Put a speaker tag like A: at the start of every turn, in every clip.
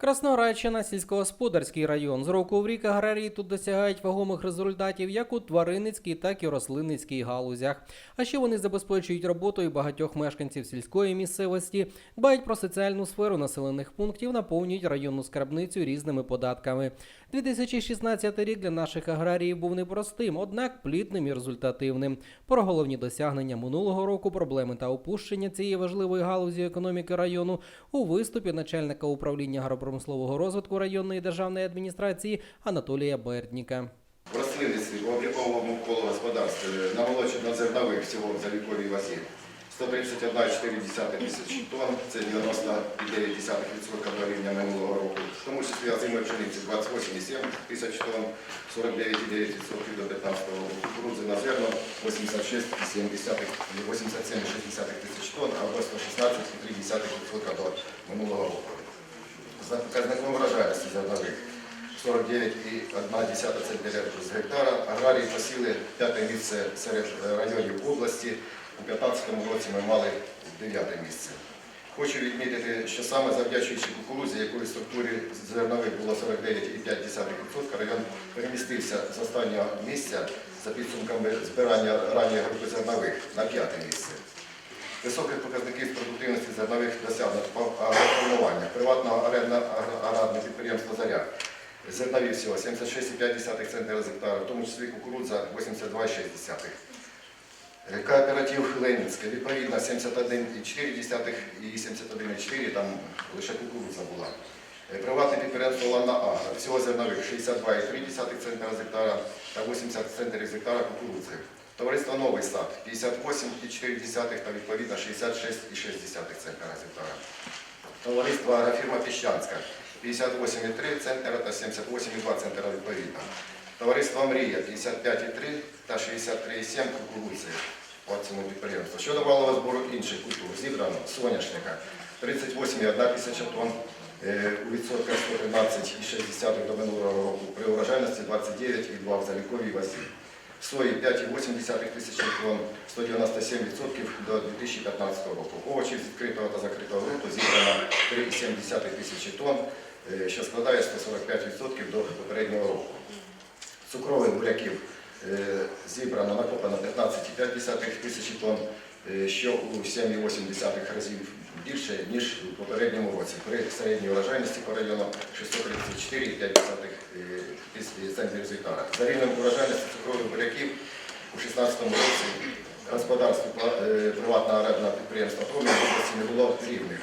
A: Красноградщина, сільськогосподарський район. З року в рік аграрії тут досягають вагомих результатів як у тваринницькій, так і рослинницькій галузях. А ще вони забезпечують роботою багатьох мешканців сільської місцевості, дбають про соціальну сферу населених пунктів, наповнюють районну скарбницю різними податками. 2016 рік для наших аграріїв був непростим, однак плідним і результативним. Про головні досягнення минулого року, проблеми та опущення цієї важливої галузі економіки району у виступі начальника управління агропромислового розвитку районної державної адміністрації Анатолія Бердніка.
B: В рослинництві в обліковому господарстві на молочно-зернових всього в заліковій вазі 131,4 тисячі тонн, це 99,9% до рівня минулого року. В тому числі озимої пшениці 28,7 тисяч тонн, 49,9% до 15 року. Кукурудзи на зерно 86,7 87,6 тисяч тонн, або 116,3% до минулого року. За показником врожайності зернових 49,1 центнера з гектара. Аграрії посіли п'яте місце серед районів області. У 2015 році ми мали дев'яте місце. Хочу відмітити, що саме завдячуючи кукурудзі, якої структурі зернових було 49,5%, район перемістився з останнього місця за підсумками збирання ранньої групи зернових на п'яте місце. Високих показників продуктивності зернових досягнуть по приватного аграрного підприємства «Заря». Зернові всього 76,5 центнера з гектара, в тому числі кукурудза 82,6. Кооператив Ленінське, відповідно 71,4 і 71,4, там лише кукурудза була. Е, Приватне підприємство Ланна Агро, всього зернових 62,3 центнера з гектара та 80 центрів з гектара кукурудзи. Товариство Новий сад 58,4 та відповідно 66,6 центнера з гектара. Товариство Агрофірма Піщанська 58,3 центнера та 78,2 центнера відповідно. Товариство Мрія 55,3 та 63,7 кукурудзи по цьому підприємству. Щодо валового збору інших культур, зібрано соняшника 38,1 тисяча тонн, е, у відсотках 113,6 до минулого року, при урожайності 29,2 в заліковій вазі. Сої 5,8 тисячі тонн, 197% до 2015 року. Овочів з відкритого та закритого ґрунту зібрано 3,7 тисячі тонн, е, що складає 145% до попереднього року. Цукрових буряків е, зібрано накопано 15,5 тисячі тонн, е, що у 7,8 разів більше, ніж у попередньому році. При середній урожайності по району 634,5 тисячі центрів з гектара. За рівнем урожайності цукрових буряків у 2016 році господарство е, приватного аграрного підприємства «Промінь» не було рівних.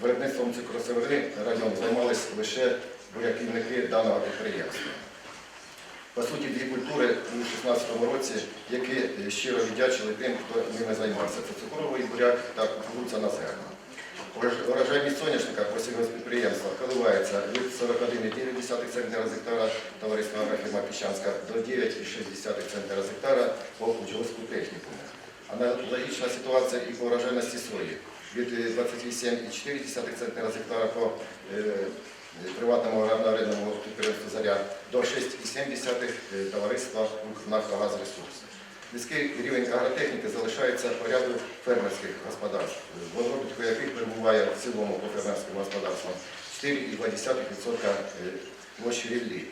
B: Виробництвом цукросировини район займалися лише буряківники даного підприємства. По суті, дві культури у 2016 році, які е, щиро віддячили тим, хто ними займався. Це цукровий буряк та кукурудза на зерно. Урожайність соняшника по сільгоспідприємства коливається від 41,9 центнера з гектара товариства агрофірма Піщанська до 9,6 центнера з гектара по учгоспу технікуму. Аналогічна ситуація і по урожайності сої від е, 28,4 центнера з гектара по е, приватному аграрному підприємству «Заря» до 6,7 е, товариства «Нафтогазресурс». Низький рівень агротехніки залишається по ряду фермерських господарств, в обробітку яких перебуває в цілому по фермерським господарствам 4,2% площі ріллі.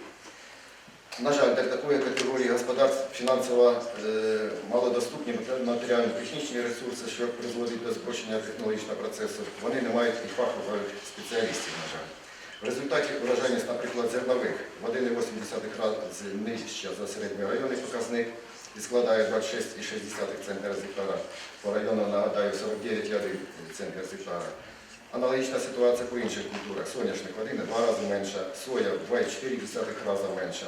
B: На жаль, для такої категорії господарств фінансово е, малодоступні матеріально-технічні ресурси, що призводить до спрощення технологічного процесу, вони не мають і фахових спеціалістів, на жаль. В результаті урожайність, наприклад, зернових в 1,8 рази нижча за середньорайонний показник і складає 26,6 центнера з гектара. По району, нагадаю, 49,1 центнер з гектара. Аналогічна ситуація по інших культурах. Соняшник в 1,2 рази менша, соя в 2,4 рази менша.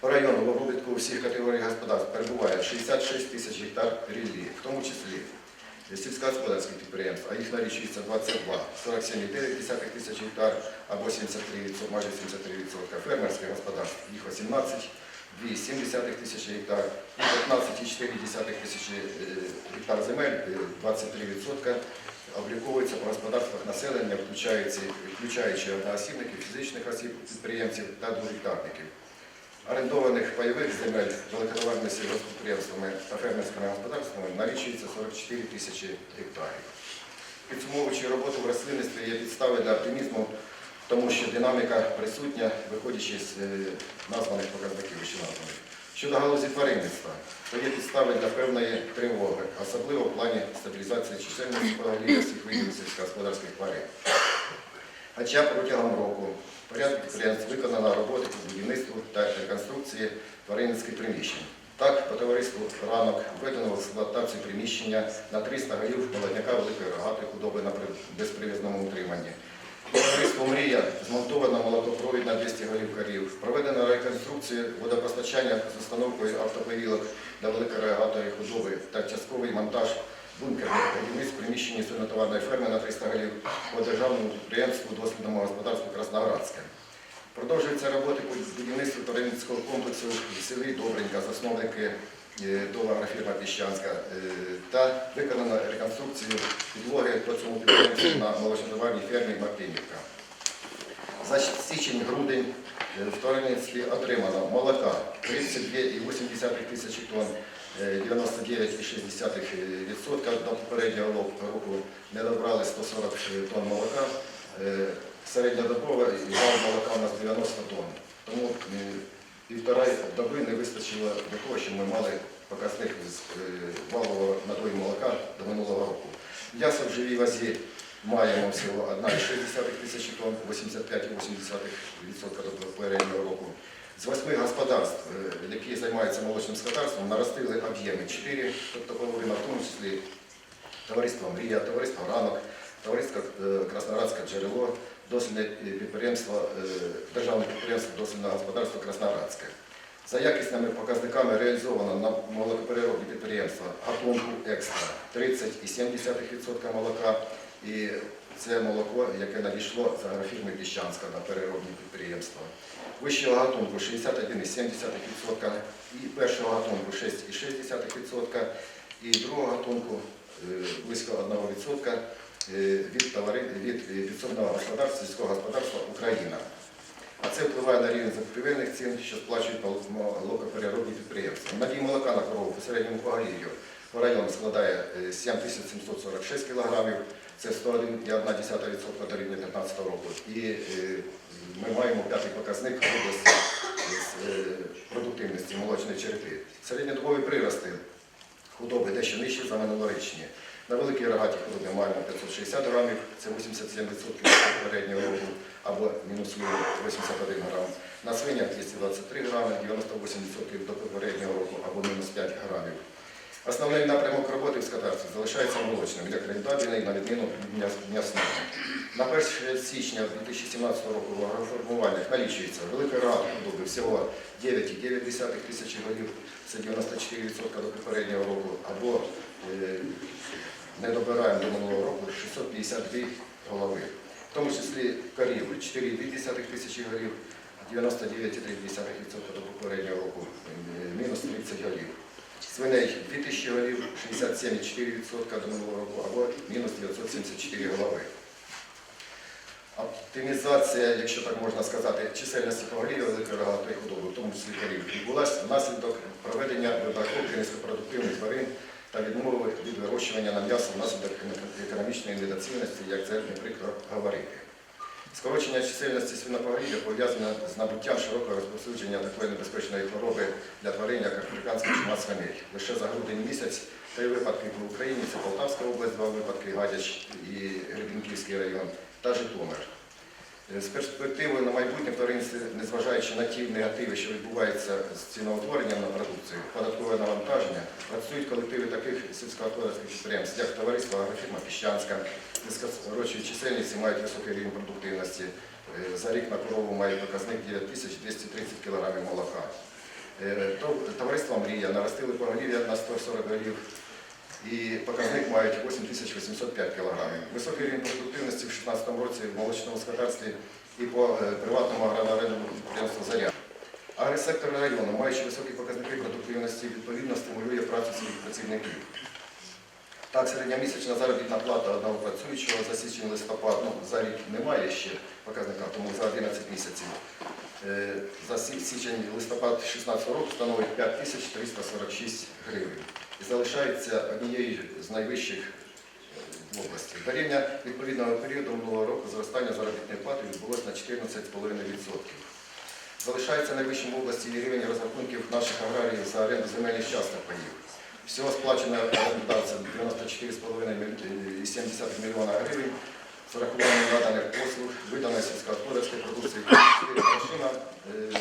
B: По району в обробітку всіх категорій господарств перебуває 66 тисяч гектар ріллі, в тому числі сільськогосподарських підприємств, а їх налічується 22, 47,9 тисяч гектар або 73%, майже 73%, фермерських господарств, їх 18, 2,7 тисячі гектар. І 15,4 тисячі е, гектар земель, е, 23%, обліковуються по господарствах населення, включаючи, одноосібників, фізичних осіб, підприємців та двохгектарників. Орендованих пайових земель великотоварними сільгоспідприємствами та фермерськими господарствами налічується 44 тисячі гектарів. Підсумовуючи роботу в рослинництві, є підстави для оптимізму тому що динаміка присутня, виходячи з е, названих показників вище названих. Щодо галузі тваринництва, то є підстави для певної тривоги, особливо в плані стабілізації чисельності поголів'я всіх видів сільськогосподарських тварин. Хоча протягом року в порядку підприємств виконано роботи по будівництву та реконструкції тваринницьких приміщень. Так, по товариству ранок введено в експлуатацію приміщення на 300 голів молодняка великої рогатої худоби на при- безпривізному утриманні. По товариству Мрія змонтовано молокопровід на 200 голів корів. Проведено реконструкцію водопостачання з установкою автоповілок для великої рогатої худоби та частковий монтаж бункерних будівництв в приміщенні свинотоварної ферми на 300 голів по державному підприємству дослідному господарству Красноградське. Продовжуються роботи по будівництву тваринницького комплексу в селі Добренька, засновники е, ТОВ Піщанська, е, та виконано реконструкцію підлоги по цьому підприємству на молочнотоварній фермі Мартинівка. За січень-грудень е, в тваринництві отримано молока 32,8 тисячі тонн, 99,6% до попереднього року не добрали 140 тонн молока. Е, Середньодобова вал молока у нас 90 тонн. Тому е, півтора доби не вистачило для того, щоб ми мали показник з е, валового надою молока до минулого року. М'ясо в живій вазі маємо всього 1,6 тисячі тонн, 85,8% до попереднього року. З восьми господарств, е, які займаються молочним скотарством, наростили об'єми 4, тобто половина, в тому числі товариство Мрія, товариство Ранок, товариство е, Красноградське джерело, дослідне підприємство, е, державне підприємство дослідного господарства Красноградське. За якісними показниками реалізовано на молокопереробні підприємства гатунку екстра 30,7% молока. І це молоко, яке надійшло з агрофірми Піщанська на переробні підприємства. Вищого гатунку 61,7% і першого гатунку 6,6% і другого гатунку е, близько 1% е, від, товари, від підсобного господарства, сільського господарства Україна. А це впливає на рівень закупівельних цін, що сплачують молокопереробні підприємства. Надій молока на корову по середньому поголів'ю по району складає е, 7746 кг, це 101,1% до рівня 2015 року. І е, ми маємо п'ятий показник області е, продуктивності молочної череди. Середньодобові прирости худоби дещо нижчі за минулорічні. На великій рогаті худобі маємо 560 грамів, це 87% від попереднього року, або мінус 81 грам. На свинях 223 грами, 98% до попереднього року, або мінус 5 грамів. Основний напрямок роботи в скотарстві залишається молочним, як рентабельний, на відміну від м'ясного. На 1 січня 2017 року в агроформуваннях налічується велика рада худоби всього 9,9 тисячі голів, це 94% до попереднього року, або е, не добираємо до минулого року 652 голови. В тому числі корів 4,2 тисячі голів, 99,3% до попереднього року, е, мінус 30 голів. Свиней 2000 голів, 67,4% до минулого року, або мінус 974 голови. Оптимізація, якщо так можна сказати, чисельності поголів'я великої рогатої худоби, в тому числі корів, відбулася внаслідок проведення вибраковки низькопродуктивних тварин та відмови від вирощування на м'ясо внаслідок економічної недоцільності, як це не прикро говорити. Скорочення чисельності свинопоголів'я пов'язане з набуттям широкого розповсюдження такої небезпечної хвороби для тварин, як африканська чума свиней. Лише за грудень місяць три випадки по Україні це Полтавська область, два випадки Гадяч і Гребінківський район та Житомир. Е, З перспективою на майбутнє тваринці, незважаючи на ті негативи, що відбуваються з ціноутворенням на продукцію, податкове навантаження, працюють колективи таких сільськогосподарських підприємств, як товариство агрофірма Піщанська, низькорочої чисельності мають високий рівень продуктивності. Е, За рік на корову мають показник 9230 кг молока. Е, Товариство Мрія наростили поголів'я на 140 голів і показник мають 8805 кг. Високий рівень продуктивності в 2016 році в молочному скотарстві і по е, приватному агрономерному підприємству «Заря». Агросектор району, маючи високі показники продуктивності, відповідно стимулює працю своїх працівників. Так, середньомісячна заробітна плата одного працюючого за січень листопад, ну, за рік немає ще показника, тому за 11 місяців. Е, За січень листопад 2016 року становить 5346 гривень і залишається однією з найвищих е, в області. За рівня відповідного періоду минулого року зростання заробітної плати відбулося на 14,5%. Залишається найвищим в області і рівень розрахунків наших аграріїв за оренду земельних часток паїв. Всього сплачено орендодавцям 94,7 мільйона гривень з урахуванням наданих послуг, виданої сільськогосподарської продукції грошима, е,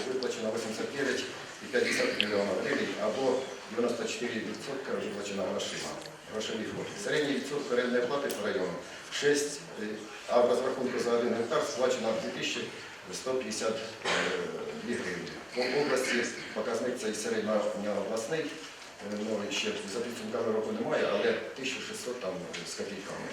B: виплачено 89,5 мільйона гривень або 94% виплачено грошима. Грошові форми. Середній відсоток орендної плати по району 6, е, а в розрахунку за один гектар сплачено 2152 гривні. В області показник цей середньообласний, ну, ще за підсумками року немає, але 1600 там з копійками.